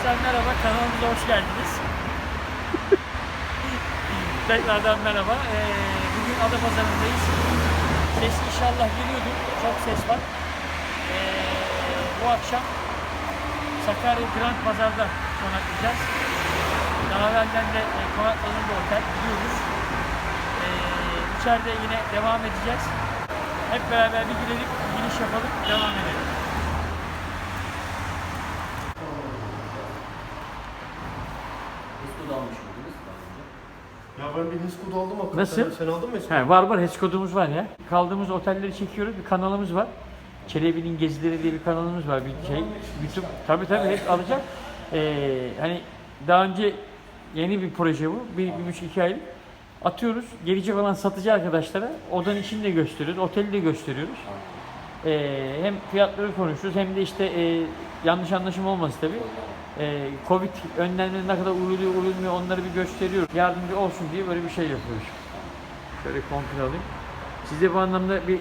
Arkadaşlar merhaba, kanalımıza hoş geldiniz. Tekrardan merhaba. Ee, bugün Adapazarı'ndayız. Ses inşallah geliyordur. Çok ses var. Ee, bu akşam Sakarya Grand Pazar'da konaklayacağız. Daha evvelden de e, konakladığım bir otel biliyoruz. Ee, içeride yine devam edeceğiz. Hep beraber bir girelim, bir giriş yapalım, devam edelim. Esko da almış mıydınız daha önce? Ya ben bir HES kodu aldım hakikaten. Nasıl? Sen aldın mı HES kodu? He, var var HES kodumuz var ya. Kaldığımız otelleri çekiyoruz. Bir kanalımız var. Çelebi'nin gezileri diye bir kanalımız var. Bir şey YouTube tabii tabii hep alacak. Ee, hani daha önce yeni bir proje bu. Bir, bir buçuk iki aylık. Atıyoruz. Gelecek olan satıcı arkadaşlara odanın içini de gösteriyoruz. Oteli de gösteriyoruz. Ee, hem fiyatları konuşuyoruz hem de işte e, yanlış anlaşım olması tabii. Ee, Covid önlemlerine ne kadar uyuluyor uyulmuyor onları bir gösteriyoruz. Yardımcı olsun diye böyle bir şey yapıyoruz. Şöyle komple alayım. Size bu anlamda bir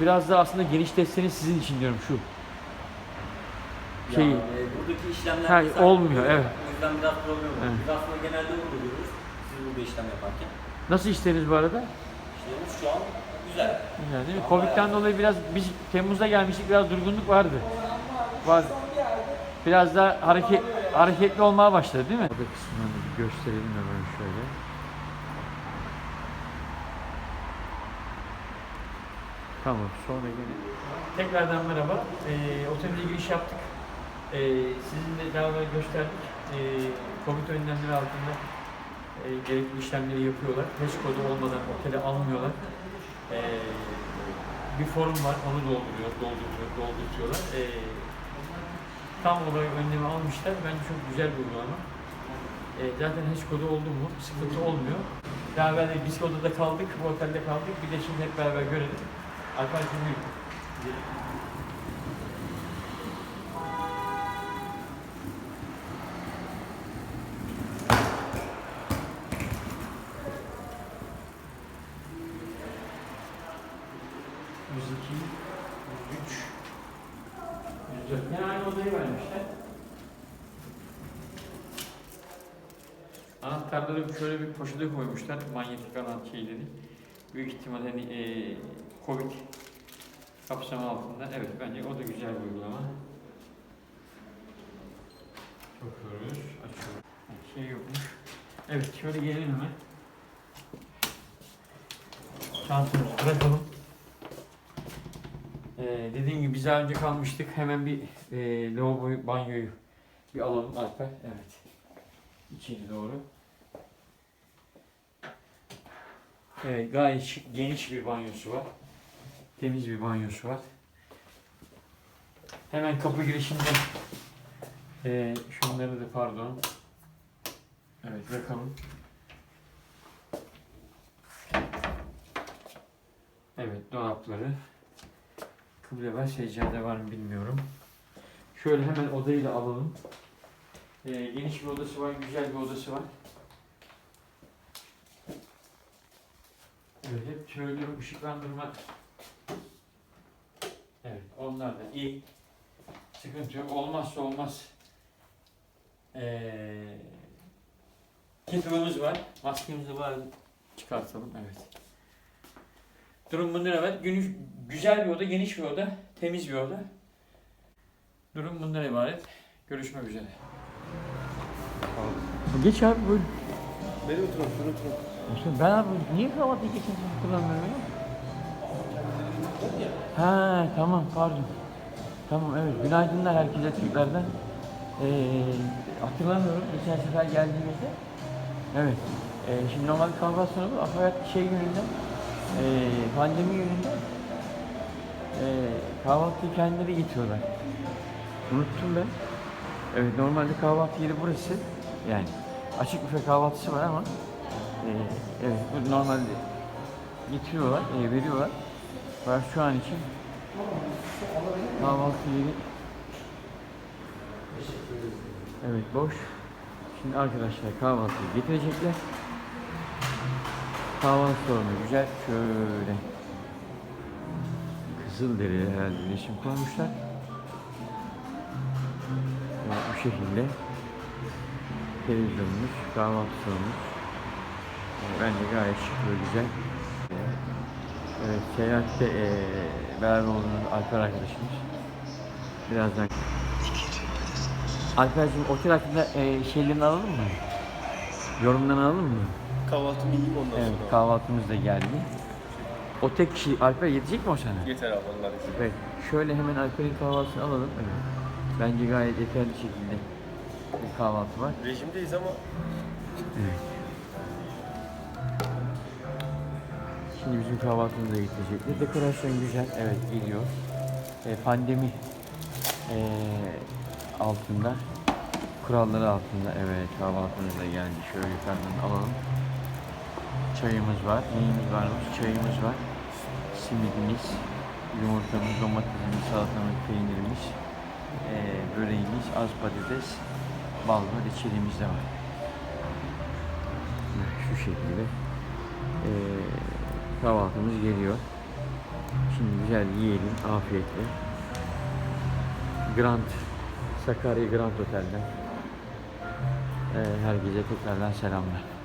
biraz da aslında geniş desteğiniz sizin için diyorum şu. Şeyi. Ya, e, buradaki işlemler Ha, mesela olmuyor, evet. O yüzden biraz problem oluyor. Evet. Biz aslında genelde uyguluyoruz. Siz burada işlem yaparken. Nasıl işleriniz bu arada? İşlerimiz şu an güzel. Güzel değil mi? Covid'den dolayı biraz biz Temmuz'da gelmiştik biraz durgunluk vardı. Var. Biraz da hareket hareketli olmaya başladı değil mi? Oda kısmını bir gösterelim hemen şöyle. Tamam sonra gene. Tekrardan merhaba. Ee, otelde giriş yaptık. Ee, sizinle daha evvel gösterdik. Ee, Covid önlemleri altında e, gerekli işlemleri yapıyorlar. HES kodu olmadan otele almıyorlar. Ee, bir forum var, onu dolduruyor, dolduruyor, doldurtuyorlar. Ee, tam olarak önlemi almışlar. Bence çok güzel bir uygulama. Ee, zaten HES kodu oldu mu sıkıntı olmuyor. Daha evvel biz odada kaldık, bu otelde kaldık. Bir de şimdi hep beraber görelim. Arkadaşım buyurun. Yüz iki, yüz üç, yüz dört. Yine aynı odayı vermişler. Anahtarları şöyle bir poşete koymuşlar. Manyetik anahtar şeyleri. Büyük ihtimal hani e, Covid kapsamı altında. Evet bence o da güzel bir uygulama. Bakıyoruz, açıyoruz. Ha, Şey yokmuş. Evet şöyle gelelim hemen. Çantamızı bırakalım. Ee, dediğim gibi biz daha önce kalmıştık. Hemen bir e, lavaboyu, banyoyu bir alalım Alper. Evet. İçeri doğru. Evet, gayet şık, geniş bir banyosu var. Temiz bir banyosu var. Hemen kapı girişinde e, şunları da pardon. Evet, bakalım. Evet, dolapları. Kıble var, seccade var mı bilmiyorum. Şöyle hemen odayı da alalım. Ee, geniş bir odası var, güzel bir odası var. Evet, hep söylüyorum ışıklandırma. Evet, onlar da iyi. Sıkıntı yok. Olmazsa olmaz. Ee, kettle'ımız var. Maskemiz de var. Çıkartalım, evet. Durum bundan evet. Günü, güzel bir oda, geniş bir oda, temiz bir oda. Durum bundan ibaret. Görüşmek üzere. Geç abi buyurun. Nereye oturalım? Şuraya oturalım. Ben abi niye kravatı geçen sene kullanmıyorum ya? Ha tamam pardon. Tamam evet günaydınlar herkese tekrardan. Ee, hatırlamıyorum geçen sefer geldiğimizde. Evet. Ee, şimdi normal kahvaltı sonu bu. Fakat şey yönünden ee, pandemi yönünden ee, kahvaltıyı kendileri getiriyorlar. Unuttum ben. Evet normalde kahvaltı yeri burası. Yani açık büfe kahvaltısı var ama ee, evet bu normalde getiriyorlar, e, veriyorlar. Fakat şu an için kahvaltı yeri Evet boş. Şimdi arkadaşlar kahvaltıyı getirecekler. Kahvaltı salonu güzel. Şöyle Kızılderili herhalde resim koymuşlar. Ya, şekilde televizyonumuz, kahvaltı salonumuz. Ee, Bence gayet şık ve güzel. Evet, seyahatte ee, beraber olduğumuz Alper arkadaşımız. Birazdan Alper'cim otel hakkında ee, şeylerini alalım mı? Yorumlarını alalım mı? Kahvaltımı yiyeyim ondan Evet, sonra. kahvaltımız da geldi. O tek kişi, Alper yetecek mi o sana? Yeter abi Allah izin. Evet, şöyle hemen Alper'in kahvaltısını alalım. Evet. Bence gayet yeterli şekilde bir kahvaltı var. Rejimdeyiz ama Şimdi bizim kahvaltımız da getirecekler. Dekorasyon güzel, evet geliyor. E, pandemi e, altında, kuralları altında, evet kahvaltımız da geldi. Şöyle yukarıdan alalım. Çayımız var, neyimiz varmış? Çayımız var. Simidimiz, yumurtamız, domatesimiz, salatamız, peynirimiz, e, böreğimiz, az patates, bal var, reçelimiz de var. Şu şekilde e, kahvaltımız geliyor. Şimdi güzel yiyelim afiyetle. Grand Sakarya Grand Otel'den e, herkese tekrardan selamlar.